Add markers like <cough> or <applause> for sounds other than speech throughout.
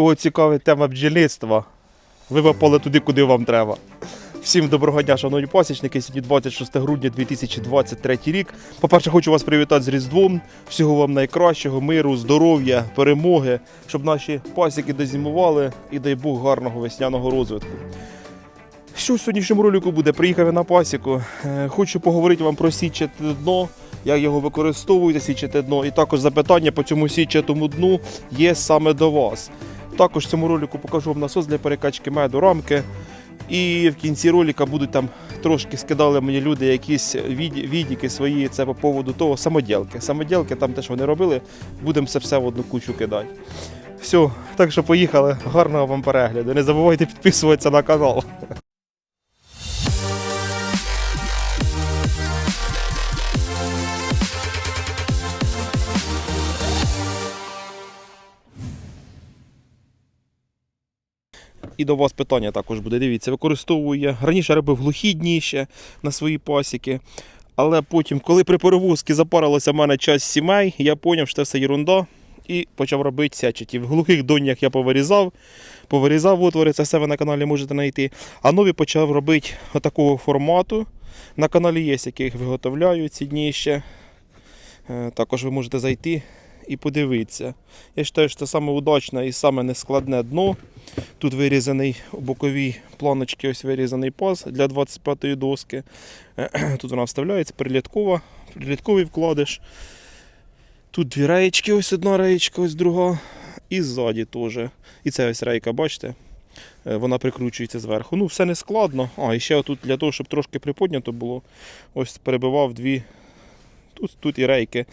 Кого цікавить тема бджільництва, ви попали туди, куди вам треба. Всім доброго дня, шановні пасічники. Сьогодні 26 грудня 2023 рік. По-перше, хочу вас привітати з Різдвом. Всього вам найкращого, миру, здоров'я, перемоги, щоб наші пасіки дозимували і дай Бог гарного весняного розвитку. Що в сьогоднішньому ролику буде? Приїхав я на пасіку. Е, Хочу поговорити вам про січате дно, як його використовуєте, січате дно. І також запитання по цьому січатому дну є саме до вас. Також в цьому ролику покажу вам насос для перекачки меду, рамки. І в кінці ролика будуть там трошки скидали мені люди якісь від, відіки свої. Це по поводу того самоділки. Самоділки, там теж вони робили, будемо це все в одну кучу кидати. Все, так що поїхали. Гарного вам перегляду. Не забувайте підписуватися на канал. І до вас питання також буде. Дивіться, використовую я. Раніше робив глухі дні ще на свої пасіки. Але потім, коли при перевозці запарилася в мене часть сімей, я зрозумів, що це все ерунда. І почав робити сячаті. В глухих донях я повирізав, повирізав отвори, це все на каналі можете знайти. А нові почав робити такого формату. На каналі є, які їх виготовляю ці дні ще. Е, Також ви можете зайти і подивитися. Я вважаю, що це саме удачне і саме нескладне дно. Тут вирізаний у боковій планочці ось вирізаний паз для 25-ї доски. Тут вона вставляється, приліткова, прилітковий вкладиш. Тут дві реєчки, ось одна реєчка, ось друга. І ззаді теж. І це ось рейка, бачите? Е, Вона прикручується зверху. Ну, все не складно. А, і ще тут для того, щоб трошки приподнято було, ось перебивав дві. Тут, тут і рейки.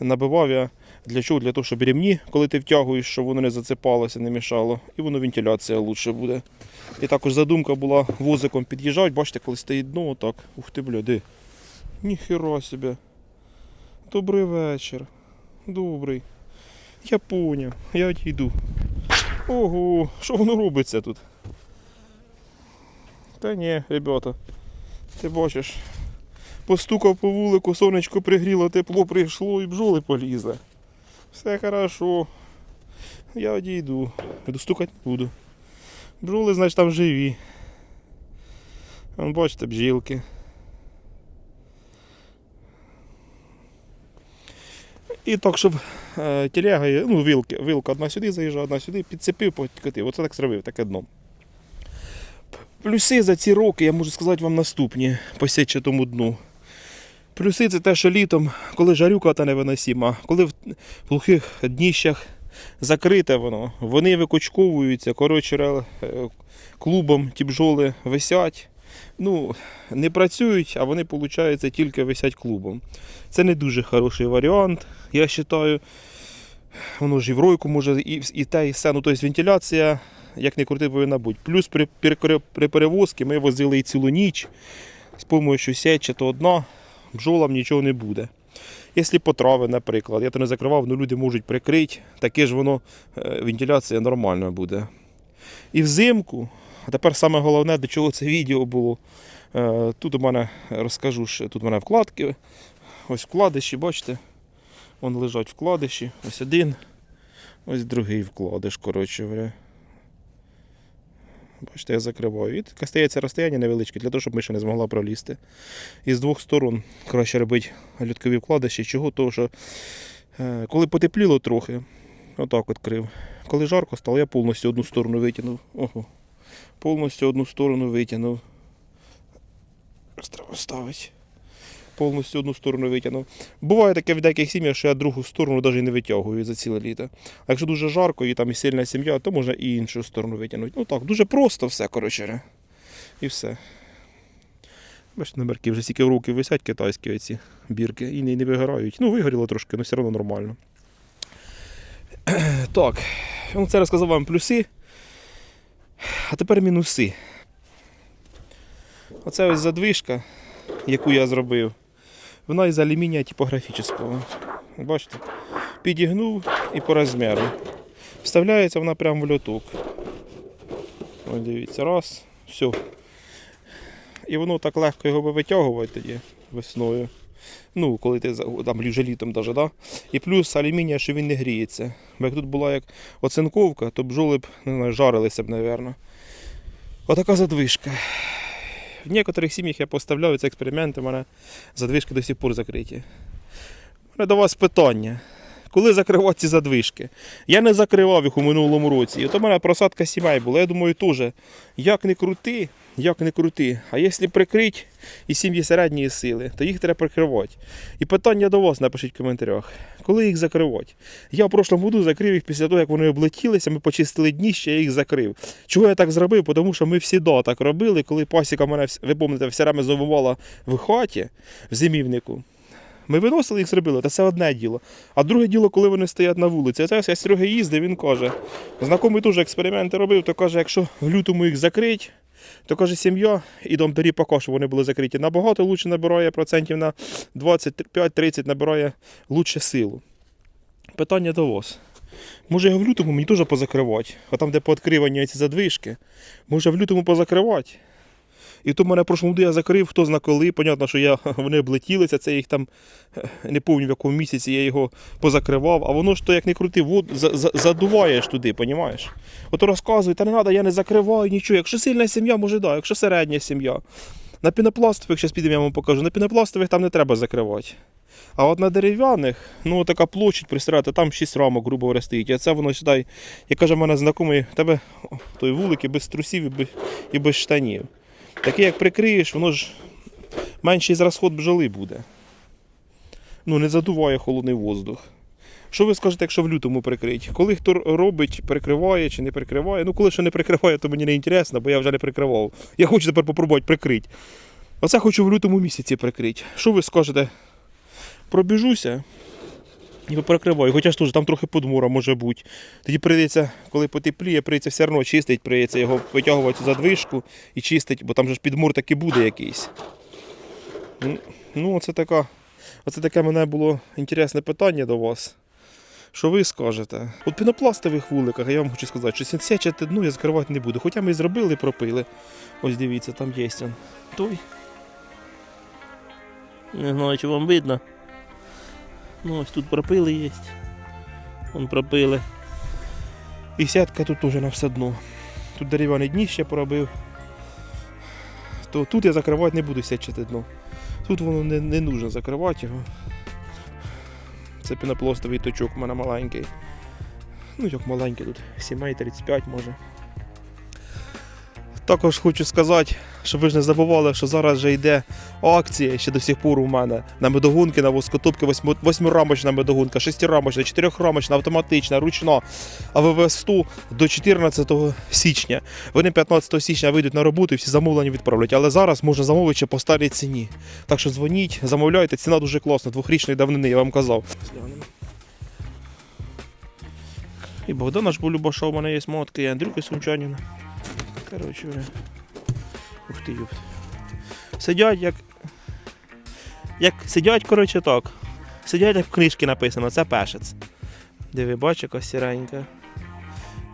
Набивав я для чого? Для того, щоб рівні, коли ти втягуєш, щоб воно не зацепалося, не мішало. І воно вентиляція лучше буде. І також задумка була возиком під'їжджати. Бачите, коли стоїть дно, отак. Ух ти, бля, де? Ніхера себе. Добрий вечір. Добрий. Я поняв, я йду. Ого, що воно робиться тут? Та ні, ребята, ти бачиш. Постукав по вулику, сонечко пригріло, тепло прийшло і бджоли полізли. Все хорошо. Я одійду. Буду стукати не буду. Бджоли, значить, там живі. Вон, бачите, бджілки. І так, щоб е, телега, ну, вилки, вилка одна сюди заїжджає, одна сюди, підцепив, підкотив. Оце так зробив, таке дно. Плюси за ці роки, я можу сказати вам наступні по сетчатому дну. Плюси це те, що літом, коли жарюка та невиносима, коли в глухих дніщах закрите воно, вони викочковуються, коротше, е, клубом ті бджоли висять. Ну, не працюють, а вони, виходить, тільки висять клубом. Це не дуже хороший варіант, я вважаю. Воно ж і в ройку може і, і те, і все. Ну, тобто вентиляція, як не крути, повинна бути. Плюс при, при, при перевозці ми возили і цілу ніч з допомогою сетчатого дна бджолам нічого не буде. Якщо потрави, наприклад, я то не закривав, ну люди можуть прикрити, таке ж воно е, вентиляція нормальна буде. І взимку, а тепер саме головне, до чого це відео було. Е, Тут у мене розкажу, що тут у мене вкладки. Ось вкладиші, бачите? Вон лежать вкладиші. Ось один, ось другий вкладиш, коротше. Бачите, я закриваю. І таке стається розстояння невеличке, для того, щоб миша не змогла пролізти. І з двох сторон краще робити люткові вкладиші. Чого? Того, що е, коли потепліло трохи, отак от. Коли жарко стало, я повністю одну сторону витягнув. Ого. Повністю одну сторону витягнув. Треба ставити. Повністю одну сторону витягнув. Буває таке в деяких сім'ях, що я другу сторону навіть не витягую за ціле літо. А якщо дуже жарко і там і сильна сім'я, то можна і іншу сторону витягнути. Ну так, дуже просто все, коротше. І все. Бачите, номерки вже стільки в руки висять китайські ці бірки і не, не вигорають. Ну, вигоріло трошки, але все одно нормально. <clears throat> Так, ну це розказав вам плюси. А тепер мінуси. Оце ось задвижка, яку я зробив. Вона із алюмінія типографічного. Бачите? Підігнув і по розміру. Вставляється вона прямо в льоток. Ось дивіться, раз, все. І воно так легко його витягувати тоді весною. Ну, коли ти там вже літом даже, да? І плюс алюмінія, що він не гріється. Бо як тут була як оцинковка, то бджоли б не знаю, жарилися б, мабуть. Отака задвижка. В некоторих сім'ях я поставляю ці експерименти, у мене задвижки до сих пор закриті. У мене до вас питання. Коли закривати ці задвижки? Я не закривав їх у минулому році. І от у мене просадка сімей була. Я думаю, теж, як не крути, як не крути. А якщо прикрити і сім'ї середньої сили, то їх треба прикривати. І питання до вас напишіть в коментарях. Коли їх закривати? Я в прошлому году закрив їх після того, як вони облетілися, ми почистили дніще, я їх закрив. Чого я так зробив? Тому що ми всі да, так робили, коли пасіка мене, ви пам'ятаєте, все время зимувала в хаті, в зимівнику. Ми виносили їх зробили, та це одне діло. А друге діло, коли вони стоять на вулиці. Зараз я Серега їздив, він каже, знайомий теж експерименти робив, то каже, якщо в лютому їх закрить, то каже, сім'я і дом бері поки що вони були закриті. Набагато лучше набирає процентів на 25-30 набирає лучше силу. Питання до вас. Може його в лютому мені теж позакривати, а там, де пооткривані ці задвижки, може в лютому позакривати. І то мене в прошлому я закрив, хто зна коли. Понятно, що я, <laughs> вони облетілися, це їх там <laughs> не пам'ятаю в якому місяці я його позакривав, а воно ж то як не крути, вод, за, за, задуваєш туди, понімаєш? Ото розказують, та не треба, я не закриваю нічого. Якщо сильна сім'я, може да, якщо середня сім'я. На пінопластових, зараз підемо, я вам покажу, на пінопластових там не треба закривати. А от на дерев'яних, ну така площадь, представляєте, там 6 рамок, грубо говоря, стоїть. А це воно сюди, як каже в мене знайомий, тебе той вулик і без трусів і без, і без штанів. Таке як прикриєш, воно ж менший зрозход бджоли буде. Ну, не задуває холодний воздух. Що ви скажете, якщо в лютому прикрить? Коли хто робить, прикриває чи не прикриває? Ну, коли ще не прикриває, то мені не інтересно, бо я вже не прикривав. Я хочу тепер попробувати прикрити. Оце хочу в лютому місяці прикрити. Що ви скажете? Пробіжуся і прикриваю. Хоча ж теж там трохи подмура може бути. Тоді прийдеться, коли потепліє, прийдеться все одно чистить, прийдеться його витягувати задвижку і чистить, бо там же ж підмур таки буде якийсь. Ну, Ну, оце така. Оце таке мене було інтересне питання до вас. Що ви скажете? От пінопластових вуликах, я вам хочу сказати, що сінсячати дно я закривати не буду. Хоча ми і зробили, пропили. Ось дивіться, там є. Той. Не знаю, чи вам видно. Ну, ось тут пропили є. Вон пропили. І сітка тут теж на все дно. Тут дерев'яне дніще поробив. То тут я закривати не буду сячити дно. Тут воно не, не нужно закривати його. Це пінопластовий точок у мене маленький. Ну як маленький тут, сімей 35 може. Також хочу сказати, щоб ви ж не забували, що зараз вже йде акція ще до сих пор у мене на медогонки, на воскотопки, восьмирамочна медогонка, шестирамочна, чотирьохрамочна, автоматична, ручна. АВВ 100 до 14 січня. Вони 15 січня вийдуть на роботу і всі замовлення відправлять. Але зараз можна замовити ще по старій ціні. Так що дзвоніть, замовляйте, ціна дуже класна, двохрічної давнини, я вам казав. І Богдана ж Любаша, у мене є мотки, і Андрюки Сумчаніна. Коротше, бля. ух ти юб. Сидять як. Як сидять, коротше, так. Сидять, як в книжці написано, це пешець. Диви, бач, яка сіренька.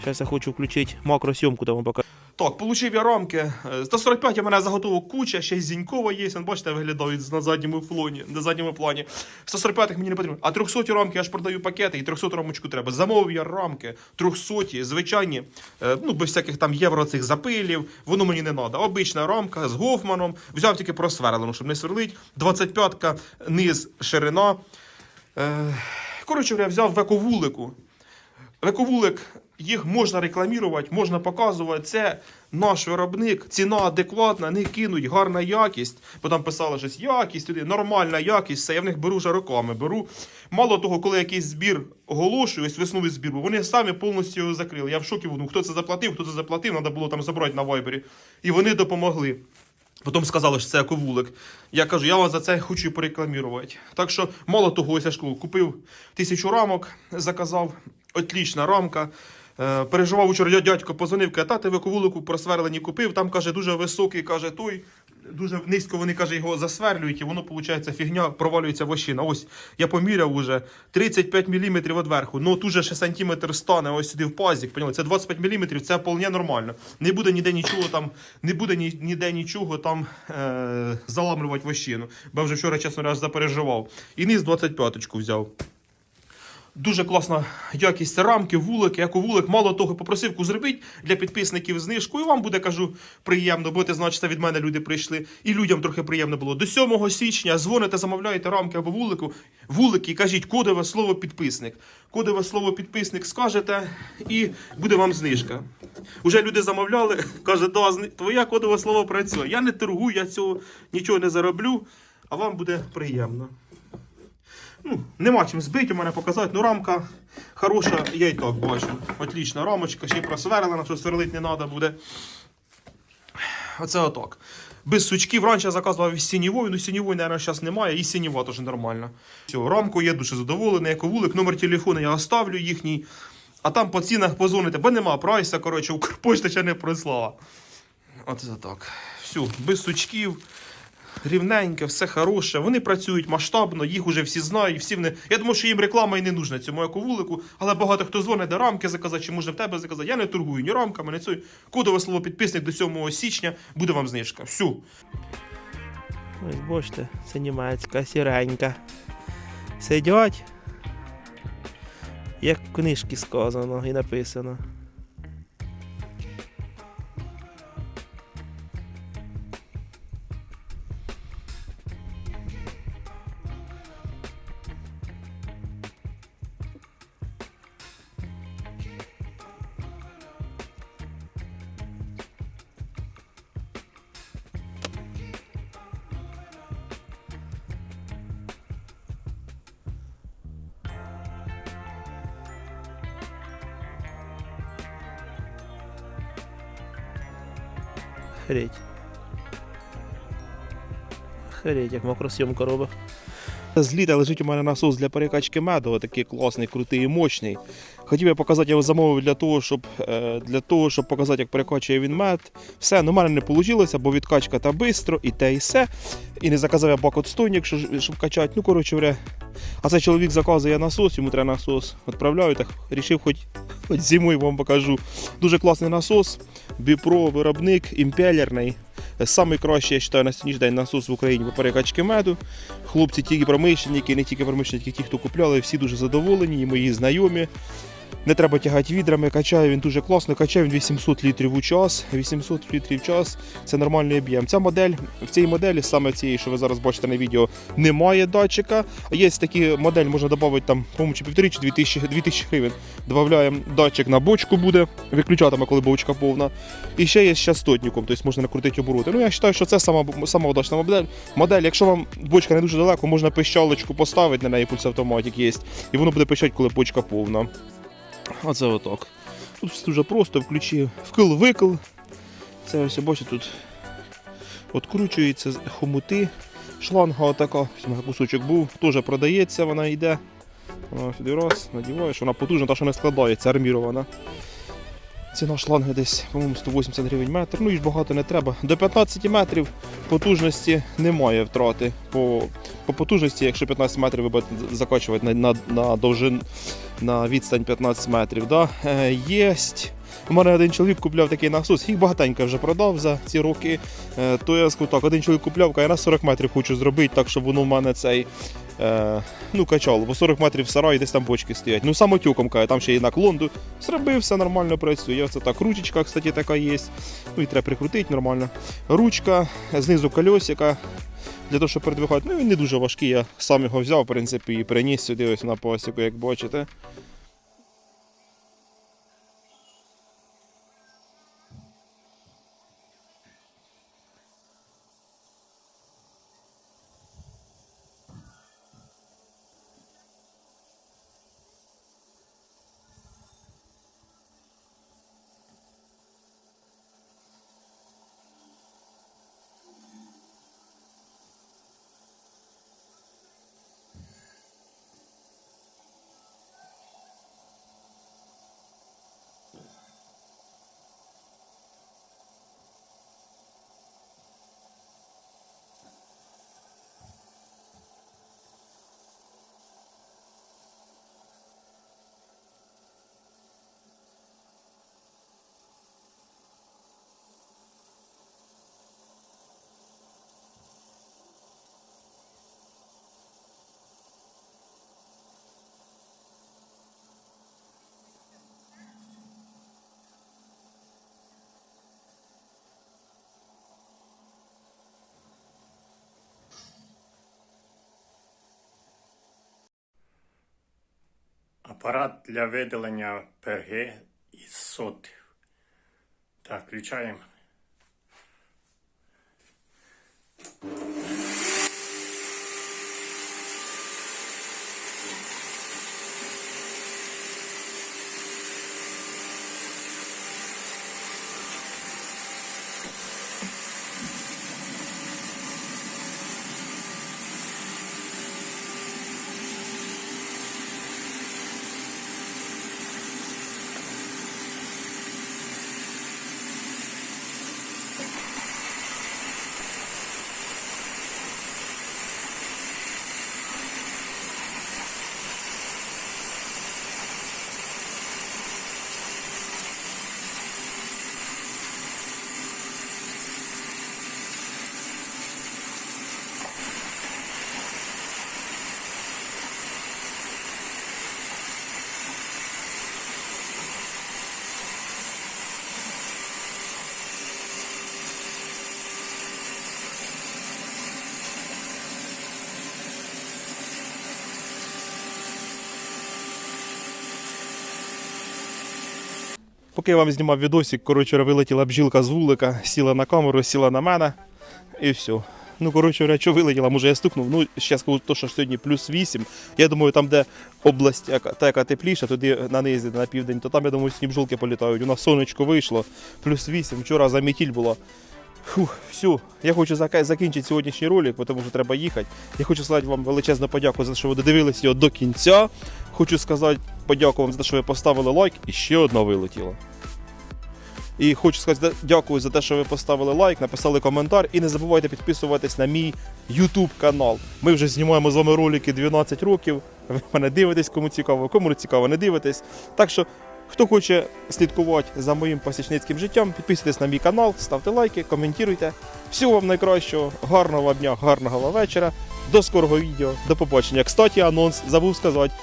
Зараз я хочу включити макросйомку, там вам покажу. Так, получив я рамки. Е, 145 у мене заготовок куча, ще й Зінькова є, бачите, виглядають на задньому флоні, на задньому плані. 145 мені не потрібно. А 300 рамки я ж продаю пакети і 300 рамочку треба. Замовив я рамки 300, звичайні, е, ну без всяких там євро цих запилів, воно мені не треба. Обична рамка з гофманом. Взяв тільки просверлену, щоб не сверлить. 25-ка, низ, ширина. Е, Коротше, я взяв вековулику. Вековулик їх можна рекламувати, можна показувати. Це наш виробник, ціна адекватна, не кинуть, гарна якість. Бо там писали щось якість, туди, нормальна якість, все. Я в них беру вже роками. Беру. Мало того, коли якийсь збір оголошую, ось весновий збір, бо вони самі повністю його закрили. Я в шокі був, хто це заплатив, хто це заплатив, треба було там забрати на вайбері. І вони допомогли. Потім сказали, що це ековулик. Я кажу, я вас за це хочу порекламувати. Так що, мало того, ось я ж купив тисячу рамок, заказав, отлічна рамка. Е, переживав учора, дядько позвонив, каже, та ти в просверлені купив, там каже, дуже високий, каже, той дуже низько вони каже, його засверлюють, і воно виходить фігня, провалюється вощина. Ось я поміряв уже 35 мм від верху. Ну тут же ще сантиметр стане ось сюди в пазик. Поняли? Це 25 мм, це вполне нормально. Не буде ніде нічого там, не буде ні, ніде нічого там е, заламлювати вощину. Бо вже вчора, чесно раз запереживав. І низ 25-ку взяв. Дуже класна якість рамки, вулики, як у вулик. Мало того, попросивку зробіть для підписників знижку. І вам буде, кажу, приємно, бо ти значить, від мене люди прийшли. І людям трохи приємно було. До 7 січня дзвоните, замовляєте рамки або вулику, вулики кажіть кодове слово підписник. Кодове слово підписник скажете, і буде вам знижка. Уже люди замовляли, <laughs> каже, да, твоє кодове слово працює. Я не торгую, я цього нічого не зароблю, а вам буде приємно. Ну, нема чим збити, у мене показати. Ну, рамка хороша, я і так бачу. Отлічна рамочка, ще й просверлена, що сверлити не треба буде. Оце отак. Без сучків. Раніше я заказував із сінівою, ну сінівої, мабуть, зараз немає, і сініва теж нормально. Все, рамку є дуже задоволений, як вулик, номер телефону я оставлю їхній. А там по цінах позвоните, бо нема прайса, коротше, <laughs> Укрпошта ще не прислала. Оце так. Все, без сучків рівненьке, все хороше. Вони працюють масштабно, їх уже всі знають. Всі вони... Я думаю, що їм реклама і не нужна цьому ековулику, але багато хто дзвонить, де рамки заказати, чи можна в тебе заказати. Я не торгую ні рамками, ні цю. Кодове слово підписник до 7 січня буде вам знижка. Всю. Ось бачите, це німецька сіренька. Сидять. Як в книжці сказано і написано. Хереть. Охереть, як макросйомка робить. З літа лежить у мене насос для перекачки меду, такий класний, крутий і мощний. Хотів я показати, я його замовив для того, щоб, е, для того, щоб показати, як перекачує він мед. Все, ну в мене не вийшло, бо відкачка та швидко, і те, і все. І не заказав я бак отстойник, щоб, щоб качати. Ну, коротше, говоря. А цей чоловік заказує насос, йому треба насос. Відправляю, так рішив хоч, хоч зимою вам покажу. Дуже класний насос. Біпро, виробник, імпелерний. Самий кращий, я вважаю, на сьогоднішній день насос в Україні по перекачки меду. Хлопці, тільки промишленники, не тільки промишленники, ті, хто купляли, всі дуже задоволені, і мої знайомі. Не треба тягати відрами, качає він дуже класно, качає він 800 літрів у час. 800 літрів в час це нормальний об'єм. Ця модель, в цій моделі, саме цієї, що ви зараз бачите на відео, немає датчика. А є такі модель, можна додати там, по-моєму, чи півтори чи 2000, 2000 гривень. Додаємо датчик на бочку буде, виключатиме, коли бочка повна. І ще є з частотником, тобто можна накрутити обороти. Ну я вважаю, що це сама, сама удачна модель. Модель, якщо вам бочка не дуже далеко, можна пищалочку поставити на неї пульсавтоматик є, і воно буде пищати, коли бочка повна. Оце отак. Тут все дуже просто, включив вкил-викил. Це ось бачите, тут відкручується хомути. Шланга отака, кусочок був, теж продається, вона йде. Вона сюди раз, надіваєш, вона потужна, та що не складається, армірована. Ціна шланги десь, по-моєму, 180 гривень метр. Ну і ж багато не треба. До 15 метрів потужності немає втрати. По, по потужності, якщо 15 метрів ви будете закачувати на, на, на довжин, на відстань 15 метрів. Да? Е, єсть. У мене один чоловік купляв такий насос, їх багатенько вже продав за ці роки. Е, то я скажу так, один чоловік купляв, каже, я на 40 метрів хочу зробити, так щоб воно в мене цей. Е, ну, качало, бо 40 метрів в сараї десь там бочки стоять. Ну, самотюком каже, там ще є наклон. Зробив, все нормально працює. Оце так, ручечка, кстати, така є. Ну і треба прикрутити нормально. Ручка, знизу кольосика. Для того, щоб передвигати. Ну він не дуже важкий, я сам його взяв, в принципі, і приніс сюди ось на посіку, як бачите. Апарат для видалення перги із сотів. Так, включаємо. Поки я вам знімав відосик, коротше, вилетіла бджілка з вулика, сіла на камеру, сіла на мене і все. Ну, коротше, говоря, вилетіла, може я стукнув. Ну, ще скажу, то, що сьогодні плюс 8. Я думаю, там, де область, яка, та, яка тепліша, туди на низі, на південь, то там, я думаю, сні бжолки політають. У нас сонечко вийшло, плюс 8. Вчора замітіль було. Фух, все. Я хочу закінчити сьогоднішній ролик, тому що треба їхати. Я хочу сказати вам величезну подяку за те, що ви додивились його до кінця. Хочу сказати подяку вам за те, що ви поставили лайк, і ще одна вилетіла. І хочу сказати дякую за те, що ви поставили лайк, написали коментар і не забувайте підписуватись на мій YouTube канал. Ми вже знімаємо з вами ролики 12 років. Ви мене дивитесь, кому цікаво, кому цікаво, не дивитесь. Так що, хто хоче слідкувати за моїм пасічницьким життям, підписуйтесь на мій канал, ставте лайки, коментуйте. Всього вам найкращого, гарного дня, гарного вечора. До скорого відео, до побачення. Кстати, анонс забув сказати.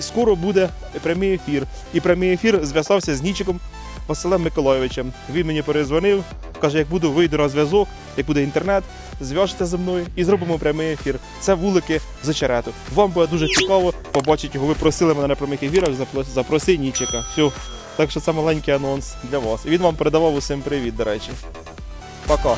Скоро буде прямий ефір. І прямий ефір зв'язався з Нічиком Василем Миколайовичем. Він мені перезвонив, каже, як буду, вийду на зв'язок, як буде інтернет, зв'яжете зі мною і зробимо прямий ефір. Це вулики з очерету. Вам буде дуже цікаво побачити його. Ви просили мене на прямих ефірах, запро- запроси Нічика. Все. Так що це маленький анонс для вас. І він вам передавав усім привіт, до речі. Пока.